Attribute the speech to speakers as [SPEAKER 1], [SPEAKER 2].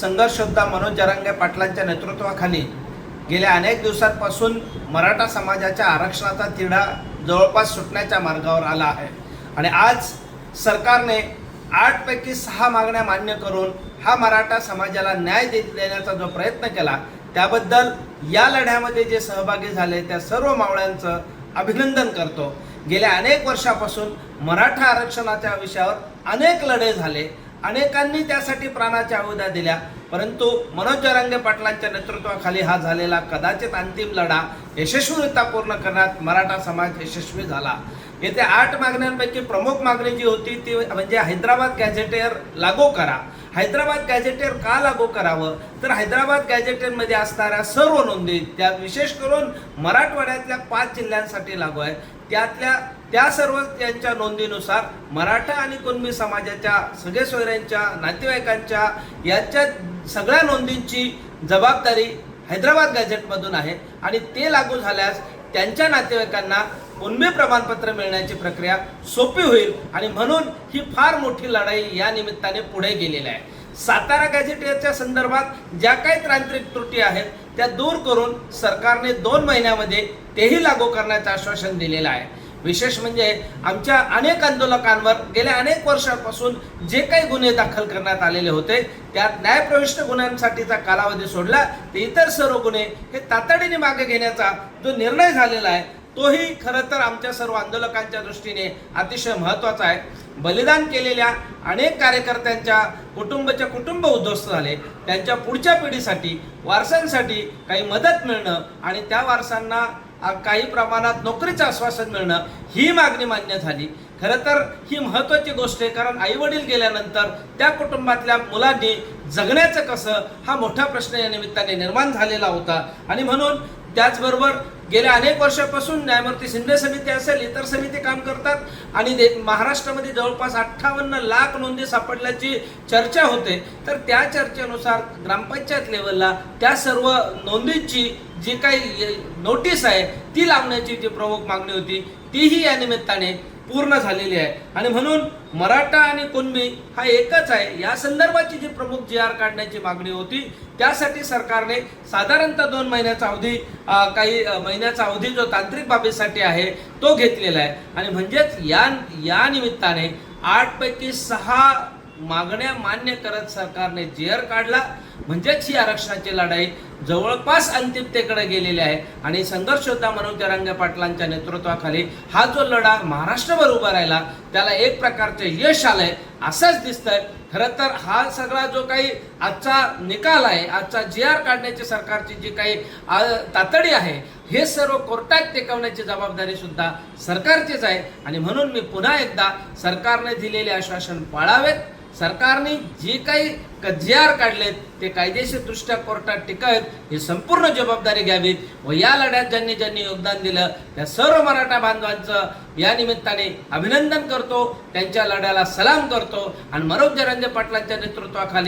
[SPEAKER 1] संघर्षोद्धा मनोज जरांगे पाटलांच्या नेतृत्वाखाली गेल्या अनेक दिवसांपासून मराठा समाजाच्या आरक्षणाचा तिढा जवळपास सुटण्याच्या मार्गावर आला आहे. आणि आज सरकारने आठपैकी सहा मागण्या मान्य करून हा मराठा समाजाला न्याय देण्याचा जो प्रयत्न केला त्याबद्दल या लढ्यामध्ये जे सहभागी झाले त्या सर्व मावळ्यांचं अभिनंदन करतो. गेल्या अनेक वर्षापासून मराठा आरक्षणाच्या विषयावर अनेक लढे झाले. अनेकांनी त्यासाठी प्राणाच्या आहुद्या दिल्या. परंतु मनोज जरांगे पाटलांच्या नेतृत्वाखाली हा झालेला कदाचित अंतिम लढा यशस्वीरित्या पूर्ण करण्यात मराठा समाज यशस्वी झाला. येथे आठ मागण्यांपैकी प्रमुख मागणी जी होती ती म्हणजे हैदराबाद गॅझेटेअर लागू करा. हैदराबाद गॅझेटेअर का लागू करावं? तर हैदराबाद गॅझेटेअरमध्ये असणाऱ्या सर्व नोंदी त्या विशेष करून मराठवाड्यातल्या पाच जिल्ह्यांसाठी लागू आहे त्यातल्या त्या सर्व त्यांच्या नोंदीनुसार मराठा आणि कुणबी समाजाच्या सगळे सोयऱ्यांच्या नातेवाईकांच्या यांच्या सगळ्या नोंदींची जबाबदारी हैदराबाद गॅझेटमधून आहे आणि ते लागू झाल्यास त्यांच्या नातेवाईकांना उन्मे प्रमाणपत्र मिळण्याची प्रक्रिया सोपी होईल आणि म्हणून ही फार मोठी लढाई या निमित्ताने पुढे गेलेली आहे. सातारा गॅझेटियरच्या संदर्भात ज्या काही तांत्रिक त्रुटी आहेत त्या दूर करून सरकारने दोन महिन्यामध्ये तेही लागू करण्याचं आश्वासन दिलेलं आहे. विशेष म्हणजे आमच्या अनेक आंदोलकांवर गेल्या अनेक वर्षांपासून जे काही गुन्हे दाखल करण्यात आलेले होते त्यात न्यायप्रविष्ट गुन्ह्यांसाठीचा कालावधी सोडला ते इतर सर्व गुन्हे हे तातडीने मागे घेण्याचा जो निर्णय झालेला आहे तोही खरं तर आमच्या सर्व आंदोलकांच्या दृष्टीने अतिशय महत्त्वाचा आहे. बलिदान केलेल्या अनेक कार्यकर्त्यांच्या कुटुंबाच्या कुटुंब उद्ध्वस्त झाले. त्यांच्या पुढच्या पिढीसाठी वारसांसाठी काही मदत मिळणं आणि त्या वारसांना काही प्रमाणात नोकरीचं आश्वासन मिळणं ही मागणी मान्य झाली. खरं तर ही महत्त्वाची गोष्ट आहे कारण आई वडील गेल्यानंतर त्या कुटुंबातल्या मुलांनी जगण्याचं कसं हा मोठा प्रश्न या निमित्ताने निर्माण झालेला होता. आणि म्हणून त्याचबरोबर गेल्या अनेक वर्षापासून न्यायमूर्ती शिंदे समिती असेल इतर समिती काम करतात आणि महाराष्ट्रामध्ये जवळपास अठ्ठावन्न लाख नोंदी सापडल्याची चर्चा होते. तर त्या चर्चेनुसार ग्रामपंचायत लेवलला त्या सर्व नोंदींची जी काही नोटीस आहे ती लावण्याची जी प्रमुख मागणी होती तीही या निमित्ताने पूर्ण झालेली आहे. आणि म्हणून मराठा आणि कुणबी हा एकच आहे. या संदर्भाची जी प्रमुख जी आर काढण्याची मागणी होती त्यासाठी सरकारने साधारणतः दोन महिन्याचा अवधी काही महिन्याचा अवधी जो तांत्रिक बाबीसाठी आहे तो घेतलेला आहे. आणि म्हणजेच या या निमित्ताने आठपैकी सहा मागण्या मान्य करत सरकारने जेअर काढला. म्हणजेच ही आरक्षणाची लढाई जवळपास अंतिमतेकडे गेलेली आहे. आणि संघर्ष म्हणून मनोज जरांगे पाटलांच्या नेतृत्वाखाली हा जो लढा महाराष्ट्रभर उभा राहिला त्याला एक प्रकारचे यश आलंय. असंच दिसतंय. खरं तर हा सगळा जो काही आजचा निकाल आहे आजचा जी आर काढण्याची सरकारची जी काही तातडी आहे हे सर्व कोर्टात टेकवण्याची जबाबदारी सुद्धा सरकारचीच आहे. आणि म्हणून मी पुन्हा एकदा सरकारने दिलेले आश्वासन पाळावेत. सरकारने जी काही जे आर काढलेत ते कायदेशीरदृष्ट्या कोर्टात टिकावेत ही संपूर्ण जबाबदारी घ्यावीत व या लढ्यात ज्यांनी ज्यांनी योगदान दिलं त्या सर्व मराठा बांधवांचं या निमित्ताने अभिनंदन करतो त्यांच्या लढ्याला सलाम करतो आणि मनोज जरांगे पाटलांच्या नेतृत्वाखाली